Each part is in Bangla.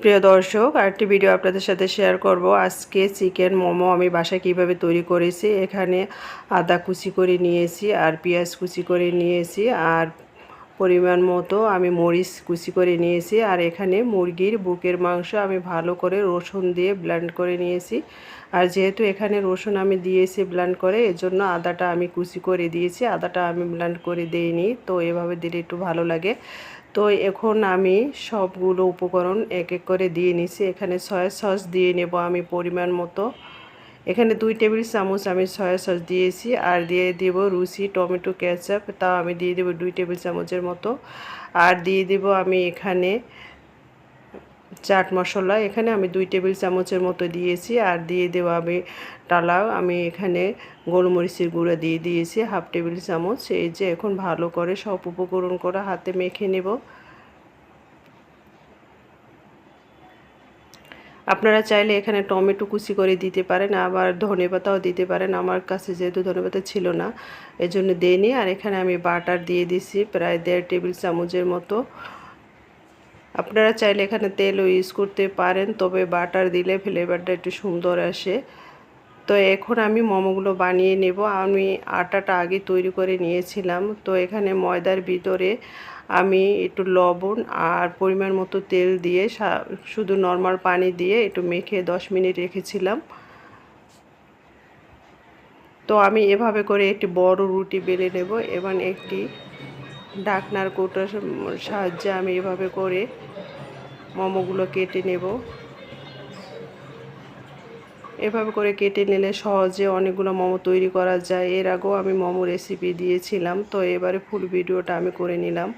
প্রিয় দর্শক, আরেকটি ভিডিও আপনাদের সাথে শেয়ার করব। আজকে চিকেন মোমো আমি বাসায় কীভাবে তৈরি করেছি, এখানে আদা কুচি করে নিয়েছি আর পেঁয়াজ কুচি করে নিয়েছি আর পরিমাণ মতো আমি মরিচ কুচি করে নিয়েছি আর এখানে মুরগির বুকের মাংস আমি ভালো করে রসুন দিয়ে ব্লেন্ড করে নিয়েছি। আর যেহেতু এখানে রসুন আমি দিয়েছি ব্লেন্ড করে, এজন্য আদাটা আমি কুচি করে দিয়েছি। আদাটা আমি ব্লেন্ড করে দিইনি, তো এভাবে দিলে একটু ভালো লাগে। তো এখন আমি সবগুলো উপকরণ এক এক করে দিয়ে নিছি। এখানে সয়া সস দিয়ে নেব আমি পরিমাণ মতো। এখানে দুই টেবিল চামচ আমি সয়া সস দিয়েছি, আর দিয়ে দেব রুচি, টমেটো, কেচাপ, তাও আমি দিয়ে দেবো দুই টেবিল চামচের মতো। আর দিয়ে দেব আমি এখানে চাট মশলা, এখানে আমি দুই টেবিল চামচের মতো দিয়েছি। আর দিয়ে দেবো আমি টালাও আমি এখানে গোলমরিচের গুঁড়া দিয়ে দিয়েছি, হাফ টেবিল চামচ। এই যে এখন ভালো করে সব উপকরণ করে হাতে মেখে নেব। আপনারা চাইলে এখানে টমেটো কুচি করে দিতে পারেন, আবার ধনে পাতাও দিতে পারেন। আমার কাছে যেহেতু ধনে পাতা ছিল না, এজন্য দেয়নি আর এখানে আমি বাটার দিয়ে দিছি প্রায় দেড় টেবিল চামচের মতো। আপনারা চাইলে এখানে তেলও ইউজ করতে পারেন, তবে বাটার দিলে ফ্লেভারটা একটু সুন্দর আসে। তো এখন আমি মোমোগুলো বানিয়ে নেব। আমি আটাটা আগে তৈরি করে নিয়েছিলাম। তো এখানে ময়দার ভিতরে আমি একটু লবণ আর পরিমাণ মতো তেল দিয়ে শুধু নর্মাল পানি দিয়ে একটু মেখে দশ মিনিট রেখেছিলাম। তো আমি এভাবে করে একটি বড় রুটি বেলে নেব। এবং একটি ডাকনার কৌটার সাহায্যে আমি এভাবে করে মোমোগুলো কেটে নেব। এভাবে করে কেটে নিলে সহজে অনেকগুলো মোমো তৈরি করা যায়। এর আগেও আমি মোমো রেসিপি দিয়েছিলাম, তো এবারে ফুল ভিডিওটা আমি করে নিলাম।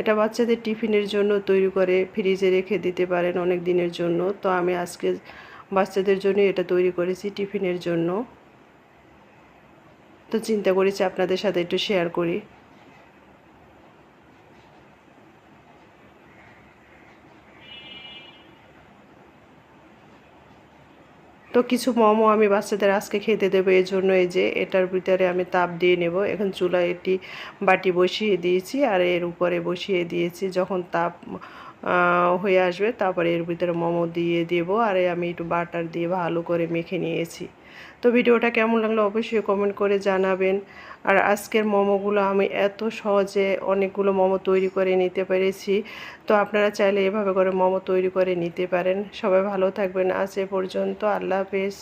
এটা বাচ্চাদের টিফিনের জন্য তৈরি করে ফ্রিজে রেখে দিতে পারেন অনেক দিনের জন্য। তো আমি আজকে বাচ্চাদের জন্য এটা তৈরি করেছি টিফিনের জন্য। তো চিন্তা করেছি আপনাদের সাথে একটু শেয়ার করি। তো কিছু মোমো আমি বাচ্চাদের আজকে খেতে দেবো, এই জন্য এই যে এটার ভিতরে আমি তাপ দিয়ে নেব। এখন চুলায় একটি বাটি বসিয়ে দিয়েছি আর এর উপরে বসিয়ে দিয়েছি যখন তাপ হয়ে আসবে। তারপরে এর ভিতরে মোমো দিয়ে দেব। আর আমি একটু বাটার দিয়ে ভালো করে মেখে নিয়েছি। তো ভিডিওটা কেমন লাগল অবশ্যই কমেন্ট করে জানাবেন। আর আজকের মোমোগুলো আমি এত সহজে অনেকগুলো মোমো তৈরি করে নিতে পেরেছি। তো আপনারা চাইলে এভাবে করে মোমো তৈরি করে নিতে পারেন। সবাই ভালো থাকবেন। আজ এ পর্যন্ত। আল্লাহ হাফেজ।